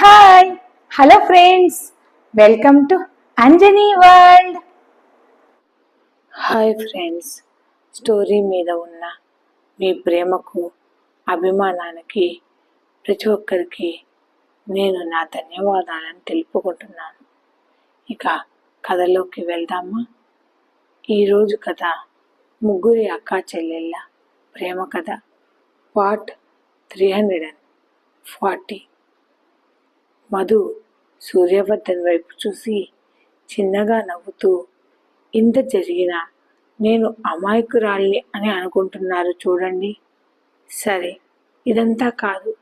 Hi hello friends welcome to Anjani world hi friends story మీద ఉన్న మీ ప్రేమకు అభిమానానికి ప్రతి ఒక్కరికి నేను నా ధన్యవాదాలను తెలుపుకుంటున్నాను. ఇక కథలోకి వెళ్దామా? ఈరోజు కథ ముగ్గురి అక్కా చెల్లెళ్ళ ప్రేమ కథ part three hundred and forty Madhu Suryavardhan వైపు చూసి చిన్నగా నవ్వుతూ ఇంత జరిగినా నేను అమాయకురాలి అని అనుకుంటున్నారు చూడండి. సరే ఇదంతా కాదు.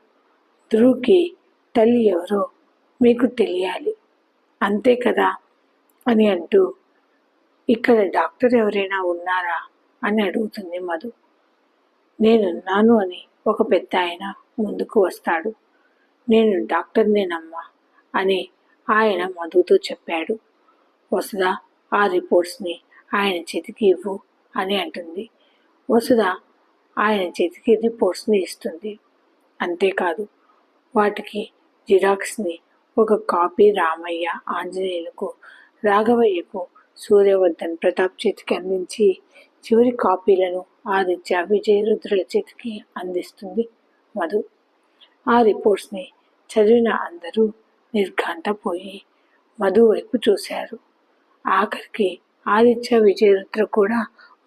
ధ్రువ్కి తల్లి ఎవరో మీకు తెలియాలి. అంతే కదా? అని అంటూ ఇక్కడ డాక్టర్ ఎవరైనా ఉన్నారా? అని అడుగుతుంది మధు. నేనున్నాను అని ఒక పెద్ద ఆయన ముందుకు వస్తాడు. నేను డాక్టర్నేనమ్మా అని ఆయన మధుతో చెప్పాడు. వసుధ ఆ రిపోర్ట్స్ని ఆయన చేతికి ఇవ్వు అని అంటుంది. వసుధ ఆయన చేతికి రిపోర్ట్స్ని ఇస్తుంది. అంతేకాదు వాటికి జిరాక్స్ని ఒక కాపీ రామయ్య ఆంజనేయులకు రాఘవయ్యకు సూర్యవర్ధన్ ప్రతాప్ చేతికి అందించి చివరి కాపీలను ఆదిత్య విజయరుద్రుల చేతికి అందిస్తుంది మధు. ఆ రిపోర్ట్స్ని చదివిన అందరూ నిర్ఘంటపోయి మధు వైపు చూశారు. ఆఖరికి ఆదిత్య విజయరుద్ర కూడా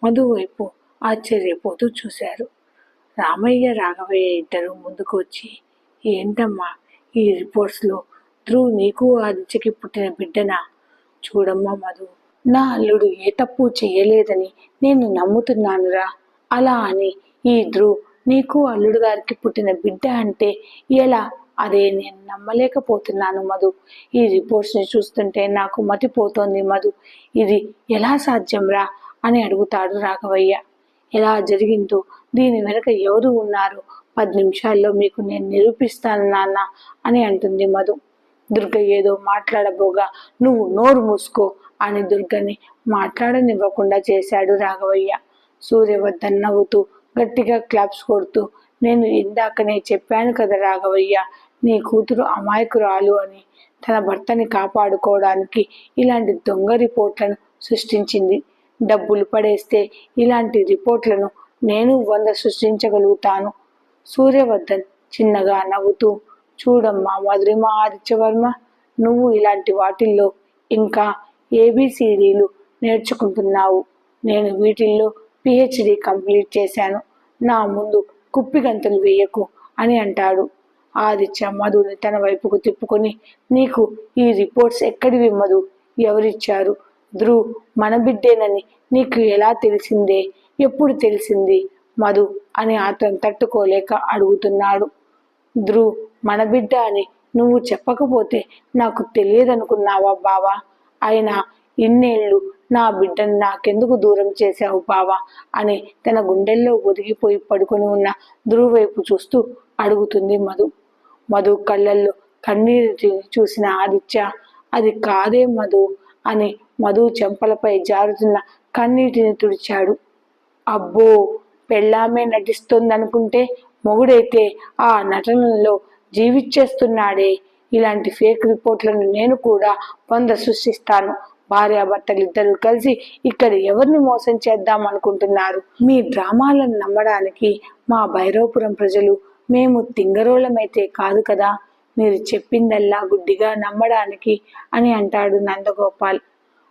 మధు వైపు ఆశ్చర్యపోతూ చూశారు. రామయ్య రాఘవయ్య ఇద్దరు ముందుకు వచ్చి ఏంటమ్మా ఈ రిపోర్ట్స్లో ధ్రువ్ నీకు ఆదిత్యకి పుట్టిన బిడ్డనా? చూడమ్మా మధు నా అల్లుడు ఏ తప్పు చేయలేదని నేను నమ్ముతున్నానురా. అలా అని ఈ ధ్రువ్ నీకు అల్లుడు గారికి పుట్టిన బిడ్డ అంటే ఎలా అదే నేను నమ్మలేకపోతున్నాను మధు. ఈ రిపోర్ట్స్ని చూస్తుంటే నాకు మతిపోతోంది మధు. ఇది ఎలా సాధ్యంరా అని అడుగుతాడు రాఘవయ్య. ఎలా జరిగిందో దీని వెనుక ఎవరు ఉన్నారు? పది నిమిషాల్లో మీకు నేను నిరూపిస్తాను నాన్న అని అంటుంది మధు. దుర్గ ఏదో మాట్లాడబోగా నువ్వు నోరు మూసుకో అని దుర్గని మాట్లాడనివ్వకుండా చేశాడు రాఘవయ్య. సూర్యవర్ధన్ నవ్వుతూ గట్టిగా క్లాప్స్ కొడుతూ నేను ఇందాకనే చెప్పాను కదా రాఘవయ్య నీ కూతురు అమాయకురాలు అని తన భర్తని కాపాడుకోవడానికి ఇలాంటి దొంగ రిపోర్ట్లను సృష్టించింది. డబ్బులు పడేస్తే ఇలాంటి రిపోర్ట్లను నేను వంద సృష్టించగలుగుతాను. సూర్యవర్ధన్ చిన్నగా నవ్వుతూ చూడమ్మా మధురిమ ఆదిత్యవర్మ నువ్వు ఇలాంటి వాటిల్లో ఇంకా ఏబిసిడీలు నేర్చుకుంటున్నావు. నేను వీటిల్లో పిహెచ్డి కంప్లీట్ చేశాను. నా ముందు కుప్పిగంతులు వేయకు అని అంటాడు. ఆదిత్య మధుని తన వైపుకు తిప్పుకొని నీకు ఈ రిపోర్ట్స్ ఎక్కడివి మధు? ఎవరిచ్చారు? ధ్రువ్ మన బిడ్డేనని నీకు ఎలా తెలిసిందే? ఎప్పుడు తెలిసింది? మధు అని అతను తట్టుకోలేక అడుగుతున్నాడు. ధ్రువ్ మన బిడ్డ అని నువ్వు చెప్పకపోతే నాకు తెలియదనుకున్నావా బావా? అయినా ఇన్నేళ్ళు నా బిడ్డను నాకెందుకు దూరం చేశావు బావా అని తన గుండెల్లో ఒదిగిపోయి పడుకొని ఉన్న ధ్రువ్ వైపు చూస్తూ అడుగుతుంది మధు. మధు కళ్ళల్లో కన్నీరు చూసిన ఆదిత్య అది కాదే మధు అని మధు చెంపలపై జారుతున్న కన్నీటిని తుడిచాడు. అబ్బో పెళ్ళామే నటిస్తోందనుకుంటే మొగుడైతే ఆ నటనలో జీవిచ్చేస్తున్నాడే ఇలాంటి ఫేక్ రిపోర్ట్లను నేను కూడా పొంద సృష్టిస్తాను. భార్యాభర్తలిద్దరూ కలిసి ఇక్కడ ఎవరిని మోసం చేద్దాం అనుకుంటున్నారు? మీ డ్రామాలను నమ్మడానికి మా భైరవపురం ప్రజలు మేము తింగరోళమైతే కాదు కదా? మీరు చెప్పిందల్లా గుడ్డిగా నమ్మడానికి అని అంటాడు నందగోపాల్.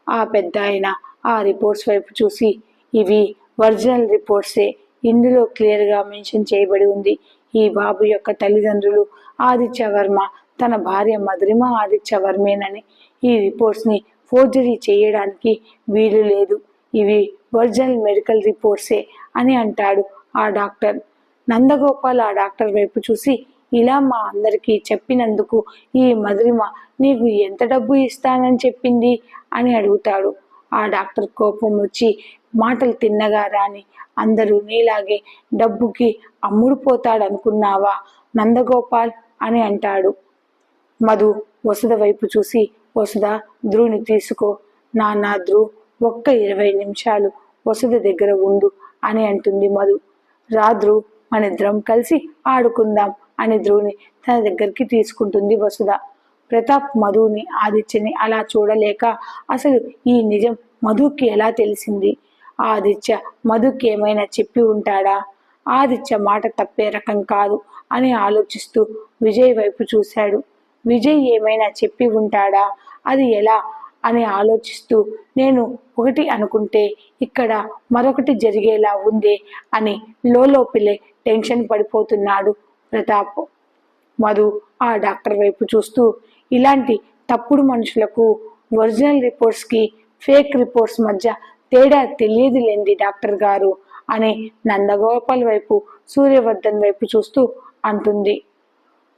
ఆ పెద్ద ఆయన ఆ రిపోర్ట్స్ వైపు చూసి ఇవి ఒరిజినల్ రిపోర్ట్సే. ఇందులో క్లియర్గా మెన్షన్ చేయబడి ఉంది. ఈ బాబు యొక్క తల్లిదండ్రులు ఆదిత్య వర్మ తన భార్య మధురిమ ఆదిత్య వర్మేనని ఈ రిపోర్ట్స్ని ఫోర్జరీ చేయడానికి వీలు లేదు. ఇవి ఒరిజినల్ మెడికల్ రిపోర్ట్సే అని అంటాడు ఆ డాక్టర్. నందగోపాల్ ఆ డాక్టర్ వైపు చూసి ఇలా మా అందరికీ చెప్పినందుకు ఈ మధురిమ నీకు ఎంత డబ్బు ఇస్తానని చెప్పింది అని అడుగుతాడు. ఆ డాక్టర్ కోపం వచ్చి మాటలు తిన్నగా రాని అందరూ నీలాగే డబ్బుకి అమ్ముడుపోతాడనుకున్నావా నందగోపాల్ అని అంటాడు. మధు వసుధ వైపు చూసి వసుధ ధ్రువుని తీసుకో. నాన్న ధ్రువ్ ఒక్క ఇరవై నిమిషాలు వసుధ దగ్గర ఉండు అని అంటుంది మధు. రా ధ్రువ్ మన ఇద్దరం కలిసి ఆడుకుందాం అని ధ్రువుని తన దగ్గరికి తీసుకుంటుంది వసుధ. ప్రతాప్ మధుని ఆదిత్యని అలా చూడలేక అసలు ఈ నిజం మధుకి ఎలా తెలిసింది? ఆదిత్య మధుకి ఏమైనా చెప్పి ఉంటాడా? ఆదిత్య మాట తప్పే రకం కాదు అని ఆలోచిస్తూ విజయ్ వైపు చూశాడు. విజయ్ ఏమైనా చెప్పి ఉంటాడా? అది ఎలా? అని ఆలోచిస్తూ నేను ఒకటి అనుకుంటే ఇక్కడ మరొకటి జరిగేలా ఉందే అని లోపలే టెన్షన్ పడిపోతున్నాడు ప్రతాప్. మధు ఆ డాక్టర్ వైపు చూస్తూ ఇలాంటి తప్పుడు మనుషులకు ఒరిజినల్ రిపోర్ట్స్కి ఫేక్ రిపోర్ట్స్ మధ్య తేడా తెలియదు లేండి డాక్టర్ గారు అని నందగోపాల్ వైపు సూర్యవర్ధన్ వైపు చూస్తూ అంటుంది.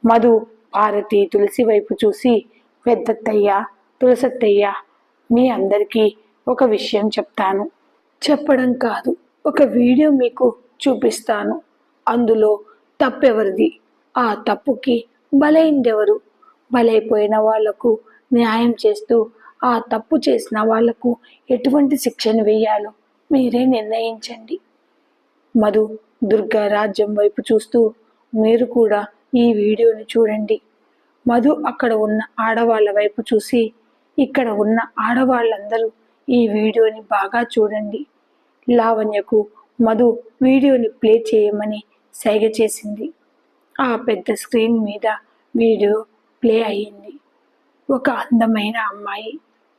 మధు భారతి తులసి వైపు చూసి పెద్దత్తయ్య తులసత్తయ్య మీ అందరికీ ఒక విషయం చెప్తాను. చెప్పడం కాదు ఒక వీడియో మీకు చూపిస్తాను. అందులో తప్పెవరిది? ఆ తప్పుకి బలైందెవరు? బలైపోయిన వాళ్ళకు న్యాయం చేస్తూ ఆ తప్పు చేసిన వాళ్ళకు ఎటువంటి శిక్షను వేయాలో మీరే నిర్ణయించండి. మధు దుర్గా రాజ్యం వైపు చూస్తూ మీరు కూడా ఈ వీడియోని చూడండి. మధు అక్కడ ఉన్న ఆడవాళ్ళ వైపు చూసి ఇక్కడ ఉన్న ఆడవాళ్ళందరూ ఈ వీడియోని బాగా చూడండి. లావణ్యకు మధు వీడియోని ప్లే చేయమని సైగ చేసింది. ఆ పెద్ద స్క్రీన్ మీద వీడియో ప్లే అయ్యింది. ఒక అందమైన అమ్మాయి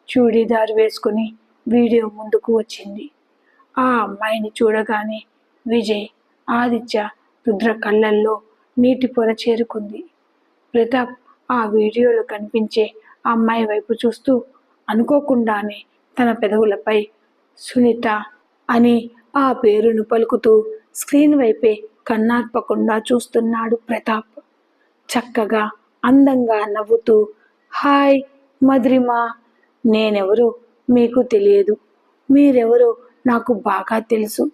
చూడీదార్ వేసుకుని వీడియో ముందుకు వచ్చింది. ఆ అమ్మాయిని చూడగానే విజయ్ ఆదిత్య రుద్ర కళ్ళల్లో నీటి పొర చేరుకుంది. ప్రతాప్ ఆ వీడియోలో కనిపించే ఆ అమ్మాయి వైపు చూస్తూ అనుకోకుండానే తన పెదవులపై సునీత అని ఆ పేరును పలుకుతూ స్క్రీన్ వైపే కన్నార్పకుండా చూస్తున్నాడు ప్రతాప్. చక్కగా అందంగా నవ్వుతూ హాయ్ మధురిమా నేనెవరో మీకు తెలియదు. మీరెవరో నాకు బాగా తెలుసు.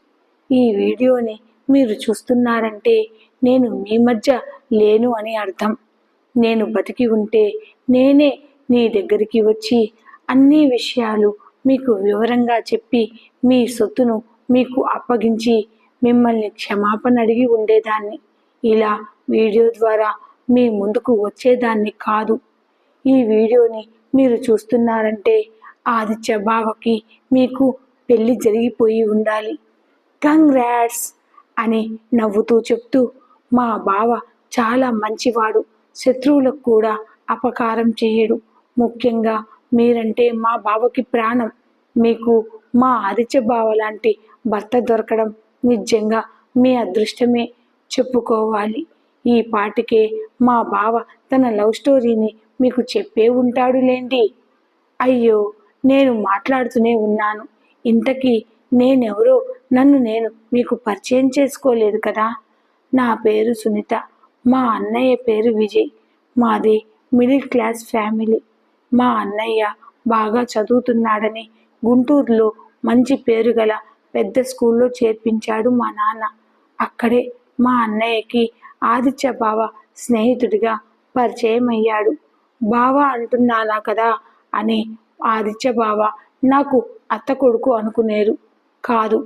ఈ వీడియోని మీరు చూస్తున్నారంటే నేను మీ మధ్య లేను అని అర్థం. నేను బతికి ఉంటే నేనే నీ దగ్గరికి వచ్చి అన్ని విషయాలు మీకు వివరంగా చెప్పి మీ సొత్తును మీకు అప్పగించి మిమ్మల్ని క్షమాపణ అడిగి ఉండేదాన్ని. ఇలా వీడియో ద్వారా మీ ముందుకు వచ్చేదాన్ని కాదు. ఈ వీడియోని మీరు చూస్తున్నారంటే ఆదిత్య బావకి మీకు పెళ్ళి జరిగిపోయి ఉండాలి. కంగ్రాట్స్! అని నవ్వుతూ చెప్తూ మా బావ చాలా మంచివాడు. శత్రువులకు కూడా అపకారం చేయడు. ముఖ్యంగా మీరంటే మా బావకి ప్రాణం. మీకు మా ఆదిత్య బావ లాంటి భర్త దొరకడం నిజంగా మీ అదృష్టమే చెప్పుకోవాలి. ఈ పాటికే మా బావ తన లవ్ స్టోరీని మీకు చెప్పే ఉంటాడులేండి. అయ్యో నేను మాట్లాడుతూనే ఉన్నాను. ఇంతకీ నేనెవరో? నన్ను నేను మీకు పరిచయం చేసుకోలేదు కదా? నా పేరు సునీత. మా అన్నయ్య పేరు విజయ్. మాది మిడిల్ క్లాస్ ఫ్యామిలీ. మా అన్నయ్య బాగా చదువుతున్నాడని గుంటూరులో మంచి పేరు గల పెద్ద స్కూల్లో చేర్పించాడు మా నాన్న. అక్కడే మా అన్నయ్యకి ఆదిత్య బావ స్నేహితుడిగా పరిచయం అయ్యాడు బావ అంటున్నానా కదా అని ఆదిత్య బావ నాకు అత్త కొడుకు అనుకునేరు. కాదు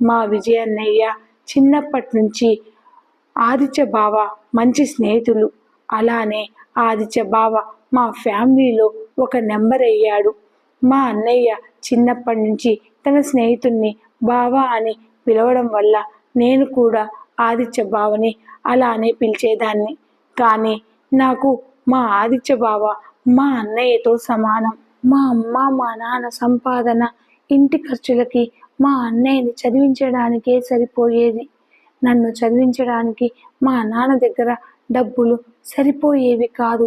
మా విజయ అన్నయ్య చిన్నప్పటి నుంచి ఆదిత్య బావ మంచి స్నేహితులు. అలానే ఆదిత్య బావ మా ఫ్యామిలీలో ఒక నెంబర్ అయ్యాడు. మా అన్నయ్య చిన్నప్పటి నుంచి తన స్నేహితుణ్ణి బావా అని పిలవడం వల్ల నేను కూడా ఆదిత్య బావని అలానే పిలిచేదాన్ని. కానీ నాకు మా ఆదిత్య బావ మా అన్నయ్యతో సమానం. మా అమ్మ మా నాన్న సంపాదన ఇంటి ఖర్చులకి మా అన్నయ్యని చదివించడానికే సరిపోయేది. నన్ను చదివించడానికి మా నాన్న దగ్గర డబ్బులు సరిపోయేవి కాదు.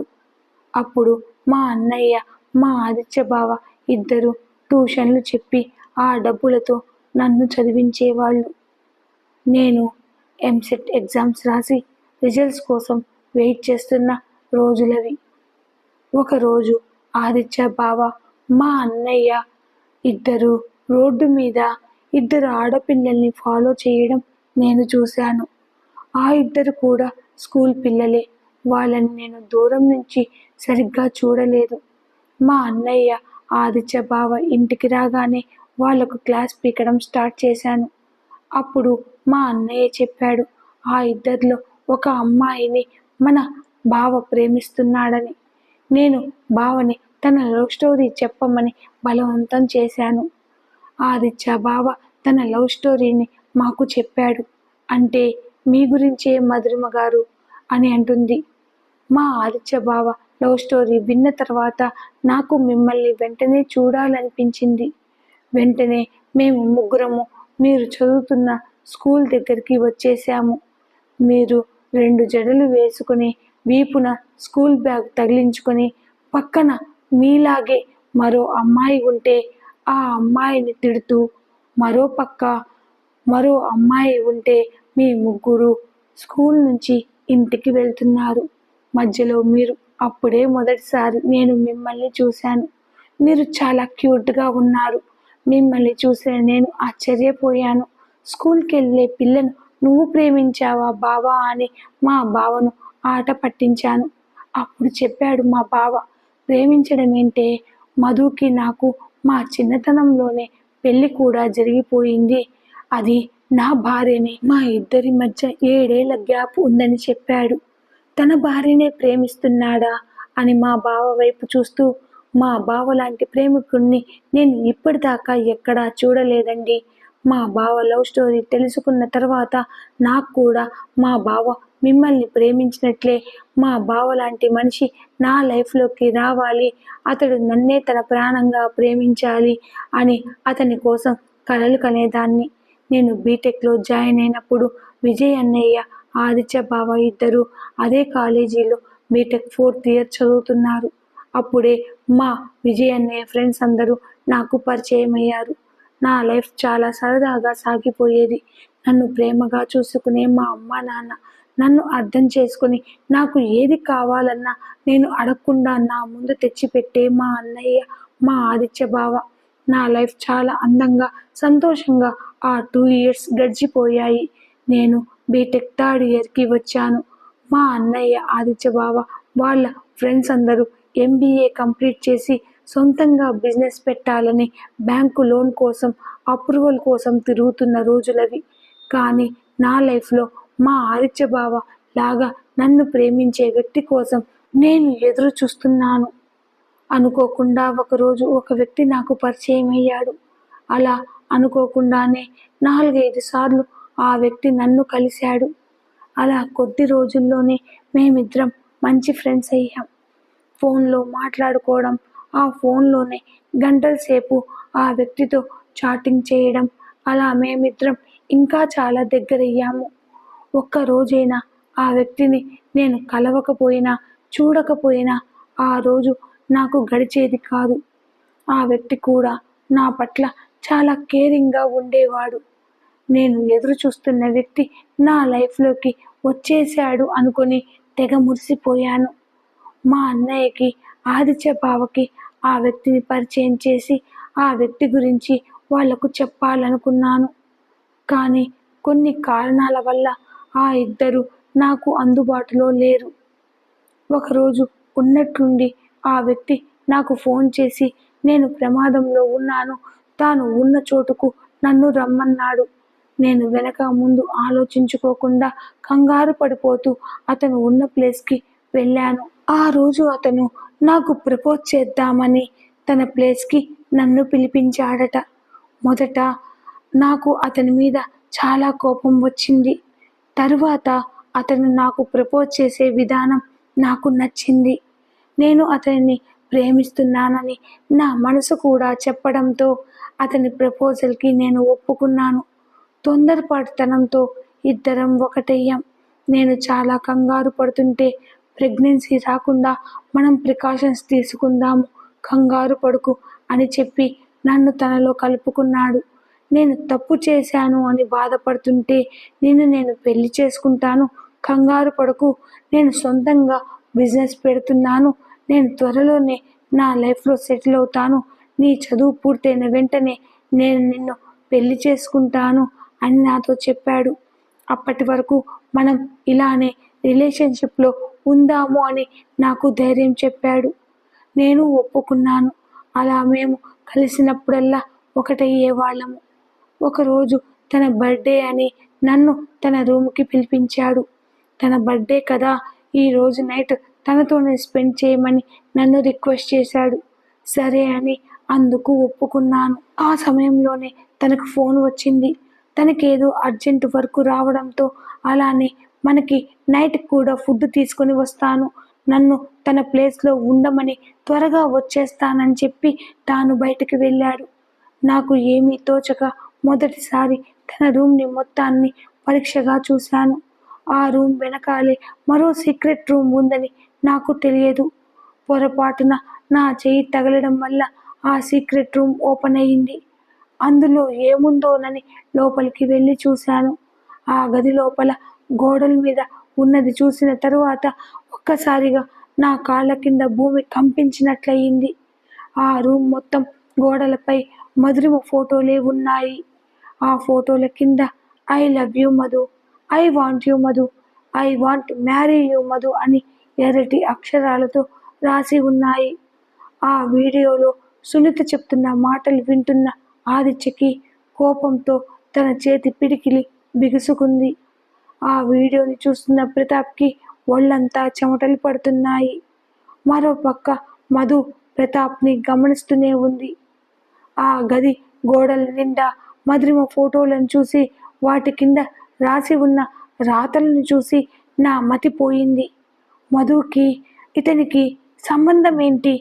అప్పుడు మా అన్నయ్య మా ఆదిత్య బావ ఇద్దరు ట్యూషన్లు చెప్పి ఆ డబ్బులతో నన్ను చదివించేవాళ్ళు. నేను ఎంసెట్ ఎగ్జామ్స్ రాసి రిజల్ట్స్ కోసం వెయిట్ చేస్తున్న రోజులవి. ఒకరోజు ఆదిత్య బావ మా అన్నయ్య ఇద్దరు రోడ్డు మీద ఇద్దరు ఆడపిల్లల్ని ఫాలో చేయడం నేను చూశాను. ఆ ఇద్దరు కూడా స్కూల్ పిల్లలే. వాళ్ళని నేను దూరం నుంచి సరిగ్గా చూడలేదు. మా అన్నయ్య ఆదిత్య బావ ఇంటికి రాగానే వాళ్ళకు క్లాస్ పీకడం స్టార్ట్ చేశాను. అప్పుడు మా అన్నయ్య చెప్పాడు ఆ ఇద్దరిలో ఒక అమ్మాయిని మన బావ ప్రేమిస్తున్నాడని. నేను బావని తన లవ్ స్టోరీ చెప్పమని బలవంతం చేశాను. ఆదిత్య బావ తన లవ్ స్టోరీని మాకు చెప్పాడు. అంటే మీ గురించే మధురిమ గారు అని అంటుంది. మా ఆదిత్య బావ లవ్ స్టోరీ విన్న తర్వాత నాకు మిమ్మల్ని వెంటనే చూడాలనిపించింది. వెంటనే మేము ముగ్గురము మీరు చదువుతున్న స్కూల్ దగ్గరికి వచ్చేసాము మీరు రెండు జడలు వేసుకుని వీపున స్కూల్ బ్యాగ్ తగిలించుకొని పక్కన మీలాగే మరో అమ్మాయి ఉంటే ఆ అమ్మాయిని తిడుతూ మరో పక్క మరో అమ్మాయి ఉంటే మీ ముగ్గురు స్కూల్ నుంచి ఇంటికి వెళ్తున్నారు. మధ్యలో మీరు అప్పుడే మొదటిసారి నేను మిమ్మల్ని చూశాను. మీరు చాలా క్యూట్గా ఉన్నారు. మిమ్మల్ని చూసిన నేను ఆశ్చర్యపోయాను. స్కూల్కి వెళ్ళే పిల్లను నువ్వు ప్రేమించావా బావా అని మా బావను ఆట పట్టించాను. అప్పుడు చెప్పాడు మా బావ ప్రేమించడం ఏంటే? మధుకి నాకు మా చిన్నతనంలోనే పెళ్ళి కూడా జరిగిపోయింది. అది నా భార్యనే. మా ఇద్దరి మధ్య ఏడేళ్ళ గ్యాప్ ఉందని చెప్పాడు. తన భార్యనే ప్రేమిస్తున్నాడా అని మా బావ వైపు చూస్తూ మా బావ లాంటి ప్రేమికుణ్ణి నేను ఇప్పటిదాకా ఎక్కడా చూడలేదండి. మా బావ లవ్ స్టోరీ తెలుసుకున్న తర్వాత నాకు కూడా మా బావ మిమ్మల్ని ప్రేమించినట్లే. మా బావ లాంటి మనిషి నా లైఫ్లోకి రావాలి. అతడు నన్నే తన ప్రాణంగా ప్రేమించాలి అని అతని కోసం కలలు కనేదాన్ని. నేను బీటెక్లో జాయిన్ అయినప్పుడు విజయ్ అన్నయ్య ఆదిత్య బావ ఇద్దరు అదే కాలేజీలో బీటెక్ ఫోర్త్ ఇయర్ చదువుతున్నారు. అప్పుడే మా విజయ్ అన్నయ్య ఫ్రెండ్స్ అందరూ నాకు పరిచయం అయ్యారు. నా లైఫ్ చాలా సరదాగా సాగిపోయేది. నన్ను ప్రేమగా చూసుకునే మా అమ్మ నాన్న నన్ను అర్థం చేసుకుని నాకు ఏది కావాలన్నా నేను అడగకుండా నా ముందు తెచ్చిపెట్టే మా అన్నయ్య మా ఆదిత్య బావ. నా లైఫ్ చాలా అందంగా సంతోషంగా ఆ టూ ఇయర్స్ గడిచిపోయాయి. నేను బీటెక్ థర్డ్ ఇయర్కి వచ్చాను. మా అన్నయ్య ఆదిత్య బావ వాళ్ళ ఫ్రెండ్స్ అందరూ ఎంబీఏ కంప్లీట్ చేసి సొంతంగా బిజినెస్ పెట్టాలని బ్యాంకు లోన్ కోసం అప్రూవల్ కోసం తిరుగుతున్న రోజులవి. కానీ నా లైఫ్లో మా ఆదిత్య బావ లాగా నన్ను ప్రేమించే వ్యక్తి కోసం నేను ఎదురు చూస్తున్నాను. అనుకోకుండా ఒకరోజు ఒక వ్యక్తి నాకు పరిచయం అయ్యాడు అలా అనుకోకుండానే నాలుగైదు సార్లు ఆ వ్యక్తి నన్ను కలిశాడు. అలా కొద్ది రోజుల్లోనే మేమిద్దరం మంచి ఫ్రెండ్స్ అయ్యాం. ఫోన్లో మాట్లాడుకోవడం ఆ ఫోన్లోనే గంటల సేపు ఆ వ్యక్తితో చాటింగ్ చేయడం అలా మేమిద్దరం ఇంకా చాలా దగ్గరయ్యాము. ఒక్క రోజైనా ఆ వ్యక్తిని నేను కలవకపోయినా చూడకపోయినా ఆ రోజు నాకు గడిచేది కాదు. ఆ వ్యక్తి కూడా నా పట్ల చాలా కేరింగ్గా ఉండేవాడు. నేను ఎదురు చూస్తున్న వ్యక్తి నా లైఫ్లోకి వచ్చేసాడు అనుకొని తెగ మురిసిపోయాను. మా అన్నయ్యకి ఆదిత్య బావకి ఆ వ్యక్తిని పరిచయం చేసి ఆ వ్యక్తి గురించి వాళ్ళకు చెప్పాలనుకున్నాను. కానీ కొన్ని కారణాల వల్ల ఆ ఇద్దరు నాకు అందుబాటులో లేరు. ఒకరోజు ఉన్నట్లుండి ఆ వ్యక్తి నాకు ఫోన్ చేసి నేను ప్రమాదంలో ఉన్నాను తాను ఉన్న చోటుకు నన్ను రమ్మన్నాడు. నేను వెనక ముందు ఆలోచించుకోకుండా కంగారు పడిపోతూ అతను ఉన్న ప్లేస్కి వెళ్ళాను. ఆ రోజు అతను నాకు ప్రపోజ్ చేద్దామని తన ప్లేస్కి నన్ను పిలిపించాడట. మొదట నాకు అతని మీద చాలా కోపం వచ్చింది. తరువాత అతను నాకు ప్రపోజ్ చేసే విధానం నాకు నచ్చింది. నేను అతనిని ప్రేమిస్తున్నానని నా మనసు కూడా చెప్పడంతో అతని ప్రపోజల్కి నేను ఒప్పుకున్నాను. తొందరపాటుతనంతో ఇద్దరం ఒకటయ్యాం. నేను చాలా కంగారు పడుతుంటే ప్రెగ్నెన్సీ రాకుండా మనం ప్రికాషన్స్ తీసుకుందాము కంగారు పడుకు అని చెప్పి నన్ను తనలో కలుపుకున్నాడు. నేను తప్పు చేశాను అని బాధపడుతుంటే నిన్ను నేను పెళ్ళి చేసుకుంటాను కంగారు పడకు నేను సొంతంగా బిజినెస్ పెడుతున్నాను నేను త్వరలోనే నా లైఫ్లో సెటిల్ అవుతాను నీ చదువు పూర్తయిన వెంటనే నేను నిన్ను పెళ్ళి చేసుకుంటాను అని నాతో చెప్పాడు. అప్పటి వరకు మనం ఇలానే రిలేషన్షిప్లో ఉందాము అని నాకు ధైర్యం చెప్పాడు. నేను ఒప్పుకున్నాను. అలా మేము కలిసినప్పుడల్లా ఒకటయ్యే వాళ్ళము. ఒకరోజు తన బర్త్డే అని నన్ను తన రూమ్కి పిలిపించాడు. తన బర్త్డే కదా ఈ రోజు నైట్ తనతోనే స్పెండ్ చేయమని నన్ను రిక్వెస్ట్ చేశాడు. సరే అని అందుకు ఒప్పుకున్నాను. ఆ సమయంలోనే తనకు ఫోన్ వచ్చింది. తనకేదో అర్జెంట్ వర్క్ రావడంతో అలానే మనకి నైట్ కూడా ఫుడ్ తీసుకొని వస్తాను. నన్ను తన ప్లేస్లో ఉండమని త్వరగా వచ్చేస్తానని చెప్పి తాను బయటికి వెళ్ళాడు. నాకు ఏమీ తోచక మొదటిసారి తన రూమ్ని మొత్తాన్ని పరీక్షగా చూశాను. ఆ రూమ్ వెనకాలే మరో సీక్రెట్ రూమ్ ఉందని నాకు తెలియదు. పొరపాటున నా చేయి తగలడం వల్ల ఆ సీక్రెట్ రూమ్ ఓపెన్ అయ్యింది. అందులో ఏముందోనని లోపలికి వెళ్ళి చూశాను. ఆ గది లోపల గోడల మీద ఉన్నది చూసిన తరువాత ఒక్కసారిగా నా కాళ్ళ కింద భూమి కంపించినట్లయింది. ఆ రూమ్ మొత్తం గోడలపై మధురిమ ఫోటోలే ఉన్నాయి. ఆ ఫోటోల కింద I love you Madhu I want you Madhu I want marry you Madhu అని ఎర్రటి అక్షరాలతో రాసి ఉన్నాయి. ఆ వీడియోలో సునీత చెప్తున్న మాటలు వింటున్న ఆదిత్యకి కోపంతో తన చేతి పిడికిలి బిగుసుకుంది. ఆ వీడియోని చూస్తున్న ప్రతాప్కి ఒళ్ళంతా చెమటలు పడుతున్నాయి. మరో పక్క మధు ప్రతాప్ని గమనిస్తూనే ఉంది. ఆ గది గోడల నిండా మధురిమ ఫోటోలను చూసి వాటి కింద రాసి ఉన్న రాతలను చూసి నా మతిపోయింది. మధుకి ఇతనికి సంబంధం ఏంటి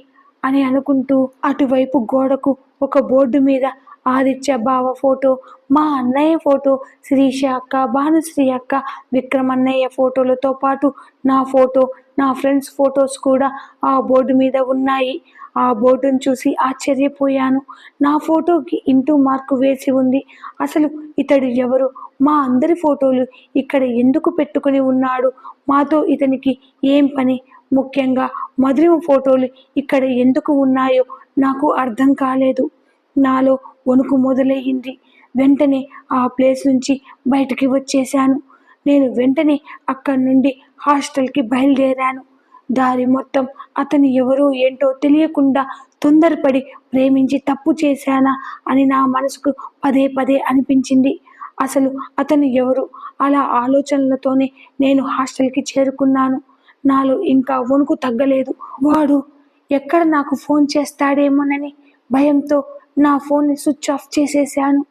అని అనుకుంటూ అటువైపు గోడకు ఒక బోర్డు మీద ఆదిత్య బావ ఫోటో మా అన్నయ్య ఫోటో శిరీష అక్క భానుశ్రీ అక్క విక్రమ్ అన్నయ్య ఫోటోలతో పాటు నా ఫోటో నా ఫ్రెండ్స్ ఫొటోస్ కూడా ఆ బోర్డు మీద ఉన్నాయి. ఆ బోర్డును చూసి ఆశ్చర్యపోయాను. నా ఫోటోకి ఇంటూ మార్కు వేసి ఉంది. అసలు ఇతడు ఎవరు? మా అందరి ఫోటోలు ఇక్కడ ఎందుకు పెట్టుకుని ఉన్నాడు? మాతో ఇతనికి ఏం పని? ముఖ్యంగా మధురిమ ఫోటోలు ఇక్కడ ఎందుకు ఉన్నాయో నాకు అర్థం కాలేదు. నాలో వణుకు మొదలయ్యింది. వెంటనే ఆ ప్లేస్ నుంచి బయటికి వచ్చేశాను. నేను వెంటనే అక్కడి నుండి హాస్టల్కి బయలుదేరాను. దారి మొత్తం అతను ఎవరో ఏంటో తెలియకుండా తొందరపడి ప్రేమించి తప్పు చేశానా అని నా మనసుకు పదే పదే అనిపించింది. అసలు అతను ఎవరు? అలా ఆలోచనలతోనే నేను హాస్టల్కి చేరుకున్నాను. నాలో ఇంకా వణుకు తగ్గలేదు. వాడు ఎక్కడ నాకు ఫోన్ చేస్తాడేమోనని భయంతో నా ఫోన్ని స్విచ్ ఆఫ్ చేసేశాను.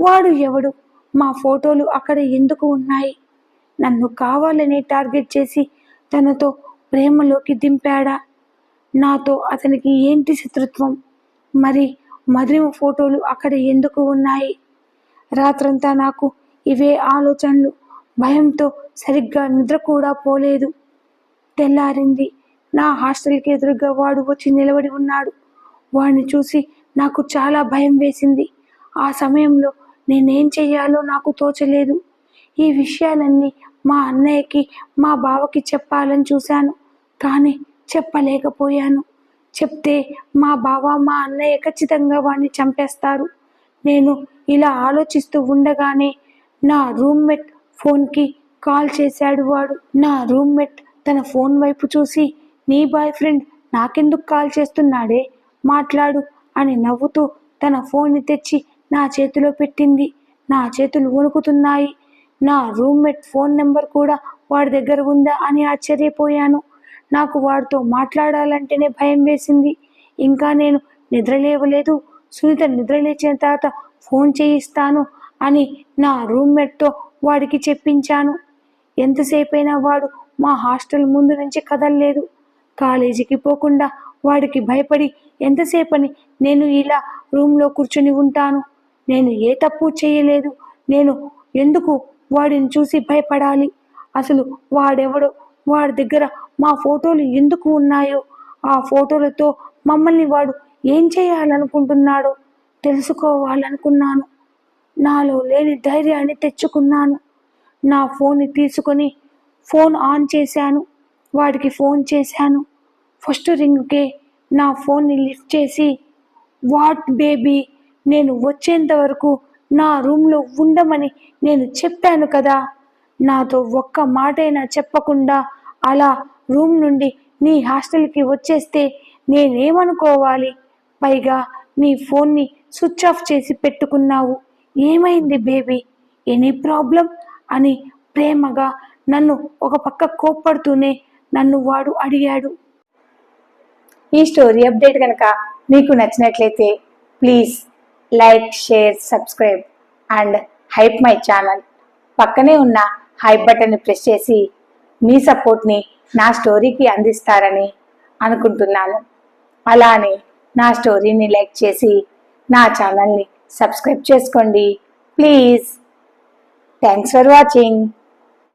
వాడు ఎవడు? మా ఫోటోలు అక్కడ ఎందుకు ఉన్నాయి? నన్ను కావాలని టార్గెట్ చేసి తనతో ప్రేమలోకి దింపాడా? నాతో అతనికి ఏంటి శత్రుత్వం? మరి మధురిమ ఫోటోలు అక్కడ ఎందుకు ఉన్నాయి? రాత్రంతా నాకు ఇవే ఆలోచనలు. భయంతో సరిగ్గా నిద్ర కూడా పోలేదు. తెల్లారింది. నా హాస్టల్కి ఎదురుగా వాడు వచ్చి నిలబడి ఉన్నాడు. వాడిని చూసి నాకు చాలా భయం వేసింది. ఆ సమయంలో నేనేం చేయాలో నాకు తోచలేదు. ఈ విషయాలన్నీ మా అన్నయ్యకి మా బావకి చెప్పాలని చూశాను. కానీ చెప్పలేకపోయాను. చెప్తే మా బావ మా అన్నయ్య ఖచ్చితంగా వాడిని చంపేస్తారు. నేను ఇలా ఆలోచిస్తూ ఉండగానే నా రూమ్మేట్ ఫోన్కి కాల్ చేశాడు వాడు. నా రూమ్మేట్ తన ఫోన్ వైపు చూసి నీ బాయ్ ఫ్రెండ్ నాకెందుకు కాల్ చేస్తున్నాడే? మాట్లాడు అని నవ్వుతూ తన ఫోన్ని తెచ్చి నా చేతిలో పెట్టింది. నా చేతులు వణుకుతున్నాయి. నా రూమ్మేట్ ఫోన్ నెంబర్ కూడా వాడి దగ్గర ఉందా అని ఆశ్చర్యపోయాను. నాకు వాడితో మాట్లాడాలంటేనే భయం వేసింది. ఇంకా నేను నిద్రలేవలేదు సునీత నిద్రలేచిన తర్వాత ఫోన్ చేయిస్తాను అని నా రూమ్మేట్తో వాడికి చెప్పించాను. ఎంతసేపైనా వాడు మా హాస్టల్ ముందు నుంచి కదలలేదు. కాలేజీకి పోకుండా వాడికి భయపడి ఎంతసేపని నేను ఇలా రూమ్లో కూర్చుని ఉంటాను. నేను ఏ తప్పు చేయలేదు. నేను ఎందుకు వాడిని చూసి భయపడాలి? అసలు వాడెవడో వాడి దగ్గర మా ఫోటోలు ఎందుకు ఉన్నాయో ఆ ఫోటోలతో మమ్మల్ని వాడు ఏం చేయాలనుకుంటున్నాడో తెలుసుకోవాలనుకున్నాను. నాలో లేని ధైర్యాన్ని తెచ్చుకున్నాను. నా ఫోన్ని తీసుకొని ఫోన్ ఆన్ చేశాను. వాడికి ఫోన్ చేశాను. ఫస్ట్ రింగ్కే నా ఫోన్ని లిఫ్ట్ చేసి వాట్ బేబీ నేను వచ్చేంత వరకు నా రూమ్లో ఉండమని నేను చెప్పాను కదా. నాతో ఒక్క మాటైనా చెప్పకుండా అలా రూమ్ నుండి నీ హాస్టల్కి వచ్చేస్తే నేనేమనుకోవాలి? పైగా నీ ఫోన్ని స్విచ్ ఆఫ్ చేసి పెట్టుకున్నావు. ఏమైంది బేబీ? Any problem? అని ప్రేమగా నన్ను ఒక పక్క కోప్పడుతూనే నన్ను వాడు అడిగాడు. ఈ స్టోరీ అప్డేట్ కనుక మీకు నచ్చినట్లయితే please like share subscribe and hype my channel. పక్కనే ఉన్న హైప్ బటన్ని ప్రెస్ చేసి మీ సపోర్ట్ని నా స్టోరీకి అందిస్తారని అనుకుంటున్నాను. అలానే నా స్టోరీని లైక్ చేసి నా ఛానల్ని సబ్స్క్రైబ్ చేసుకోండి. ప్లీజ్. Thanks for watching.